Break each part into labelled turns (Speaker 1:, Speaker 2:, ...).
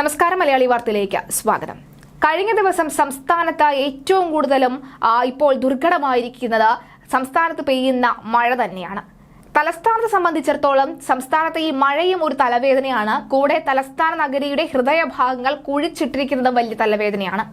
Speaker 1: നമസ്കാരം മലയാളി വാർത്തയിലേക്ക് സ്വാഗതം. കഴിഞ്ഞ ദിവസം സംസ്ഥാനത്ത് ഏറ്റവും കൂടുതലും ഇപ്പോൾ ദുർഘടമായിരിക്കുന്നത് സംസ്ഥാനത്ത് പെയ്യുന്ന മഴ തന്നെയാണ്. തലസ്ഥാനത്തെ സംബന്ധിച്ചിടത്തോളം സംസ്ഥാനത്തെ ഈ മഴയും ഒരു തലവേദനയാണ്. കൂടെ തലസ്ഥാന നഗരിയുടെ ഹൃദയഭാഗങ്ങൾ കുഴിച്ചിട്ടിരിക്കുന്നതും വലിയ തലവേദനയാണ്.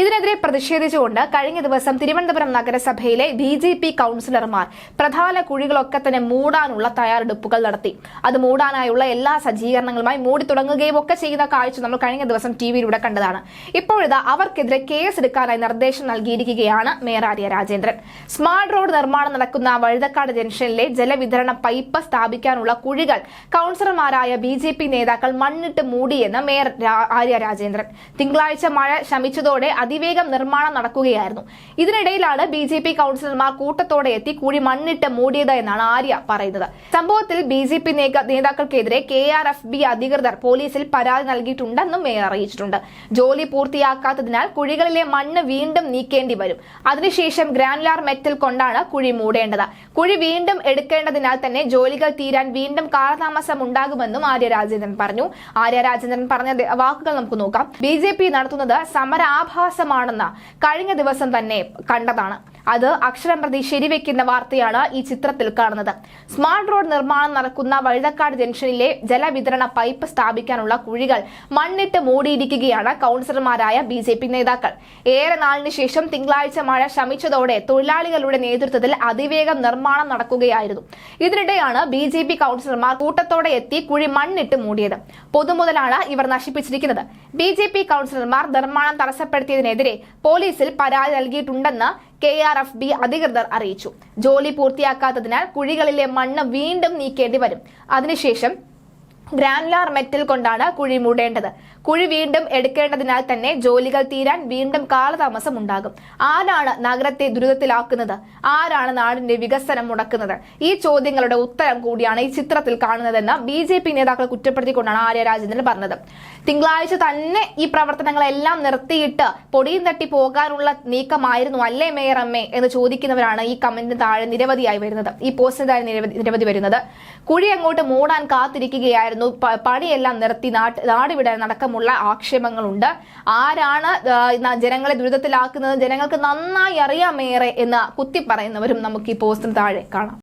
Speaker 1: ഇതിനെതിരെ പ്രതിഷേധിച്ചുകൊണ്ട് കഴിഞ്ഞ ദിവസം തിരുവനന്തപുരം നഗരസഭയിലെ ബി ജെ പി കൗൺസിലർമാർ പ്രധാന കുഴികളൊക്കെ തന്നെ മൂടാനുള്ള തയ്യാറെടുപ്പുകൾ നടത്തി. അത് മൂടാനായുള്ള എല്ലാ സജ്ജീകരണങ്ങളുമായി മൂടി തുടങ്ങുകയും ഒക്കെ ചെയ്യുന്ന കാഴ്ച നമ്മൾ കഴിഞ്ഞ ദിവസം ടി വിയിലൂടെ കണ്ടതാണ്. ഇപ്പോഴിതാ അവർക്കെതിരെ കേസ് എടുക്കാനായി നിർദ്ദേശം നൽകിയിരിക്കുകയാണ് mayor Arya Rajendran. Smart road നിർമ്മാണം നടക്കുന്ന വഴുതക്കാട് ജംഗ്ഷനിലെ ജലവിതരണ പൈപ്പ് സ്ഥാപിക്കാനുള്ള കുഴികൾ. കൗൺസിലർമാരായ ബി ജെ പി നേതാക്കൾ മണ്ണിട്ട് മൂടിയെന്ന് മേയർ ആര്യ രാജേന്ദ്രൻ. തിങ്കളാഴ്ച മഴ ശമിച്ചതോടെ അതിവേഗം നിർമ്മാണം നടക്കുകയായിരുന്നു. ഇതിനിടയിലാണ് ബി ജെ പി കൗൺസിലർമാർ കൂട്ടത്തോടെ എത്തി കുഴി മണ്ണിട്ട് മൂടിയത് എന്നാണ് ആര്യ പറയുന്നത്. സംഭവത്തിൽ ബി ജെ പി നേതാക്കൾക്കെതിരെ കെ ആർ എഫ് ബി അധികൃതർ പോലീസിൽ പരാതി നൽകിയിട്ടുണ്ടെന്നും മേയർ അറിയിച്ചിട്ടുണ്ട്. ജോലി പൂർത്തിയാക്കാത്തതിനാൽ കുഴികളിലെ മണ്ണ് വീണ്ടും നീക്കേണ്ടി വരും. അതിനുശേഷം ഗ്രാനുലാർ മെറ്റൽ കൊണ്ടാണ് കുഴി മൂടേണ്ടത്. കുഴി വീണ്ടും എടുക്കേണ്ടതിനാൽ തന്നെ ജോലികൾ തീരാൻ വീണ്ടും കാലതാമസം ഉണ്ടാകുമെന്നും ആര്യ രാജേന്ദ്രൻ പറഞ്ഞു. ആര്യ രാജേന്ദ്രൻ പറഞ്ഞ വാക്കുകൾ നമുക്ക് നോക്കാം. ബി നടത്തുന്നത് സമരാഭാസമാണെന്ന് കഴിഞ്ഞ ദിവസം തന്നെ കണ്ടതാണ്. അത് അക്ഷരം പ്രതി ശരിവെക്കുന്ന വാർത്തയാണ് ഈ ചിത്രത്തിൽ കാണുന്നത്. സ്മാർട്ട് റോഡ് നിർമ്മാണം നടക്കുന്ന വഴുതക്കാട് ജംഗ്ഷനിലെ ജലവിതരണ പൈപ്പ് സ്ഥാപിക്കാനുള്ള കുഴികൾ മണ്ണിട്ട് മൂടിയിരിക്കുകയാണ് കൗൺസിലർമാരായ ബി ജെ പി നേതാക്കൾ. ഏറെ നാളിന് ശേഷം തിങ്കളാഴ്ച മഴ ശമിച്ചതോടെ തൊഴിലാളികളുടെ നേതൃത്വത്തിൽ അതിവേഗം നിർമ്മാണം നടക്കുകയായിരുന്നു. ഇതിനിടെയാണ് ബി ജെ പി കൗൺസിലർമാർ കൂട്ടത്തോടെ എത്തി കുഴി മണ്ണിട്ട് മൂടിയത്. പൊതുമുതലാണ് ഇവർ നശിപ്പിച്ചിരിക്കുന്നത്. ബി ജെ പി കൗൺസിലർമാർ നിർമ്മാണം തടസ്സപ്പെടുത്തിയതിനെതിരെ പോലീസിൽ പരാതി നൽകിയിട്ടുണ്ടെന്ന് കെ ആർ എഫ് ബി അധികൃതർ അറിയിച്ചു. ജോലി പൂർത്തിയാക്കാത്തതിനാൽ കുഴികളിലെ മണ്ണ് വീണ്ടും നീക്കേണ്ടി വരും. അതിനുശേഷം ഗ്രാനുലാർ മെറ്റൽ കൊണ്ടാണ് കുഴി മൂടേണ്ടത്. കുഴി വീണ്ടും എടുക്കേണ്ടതിനാൽ തന്നെ ജോലികൾ തീരാൻ വീണ്ടും കാലതാമസം ഉണ്ടാകും. ആരാണ് നഗരത്തെ ദുരിതത്തിലാക്കുന്നത്? ആരാണ് നാടിന്റെ വികസനം മുടക്കുന്നത്? ഈ ചോദ്യങ്ങളുടെ ഉത്തരം കൂടിയാണ് ഈ ചിത്രത്തിൽ കാണുന്നതെന്ന് ബി ജെ പി നേതാക്കൾ കുറ്റപ്പെടുത്തിക്കൊണ്ടാണ് ആര്യ രാജേന്ദ്രൻ പറഞ്ഞത്. തിങ്കളാഴ്ച തന്നെ ഈ പ്രവർത്തനങ്ങളെല്ലാം നിർത്തിയിട്ട് പൊടിയും തട്ടി പോകാനുള്ള നീക്കമായിരുന്നു അല്ലേ മേയർ അമ്മേ എന്ന് ചോദിക്കുന്നവരാണ് ഈ കമന്റിന് താഴെ നിരവധിയായി വരുന്നത്. ഈ പോസ്റ്റിന് താഴെ നിരവധി നിരവധി വരുന്നത്. കുഴി അങ്ങോട്ട് മൂടാൻ കാത്തിരിക്കുകയായിരുന്നു. പണിയെല്ലാം നിർത്തി നാട്ട് നാടുവിടാൻ അടക്കമുള്ള ആക്ഷേപങ്ങളുണ്ട്. ആരാണ് ജനങ്ങളെ ദുരിതത്തിലാക്കുന്നത്? ജനങ്ങൾക്ക് നന്നായി അറിയാമേറെ എന്ന് കുത്തി പറയുന്നവരും നമുക്ക് ഈ പോസ്റ്റിന് താഴെ കാണാം.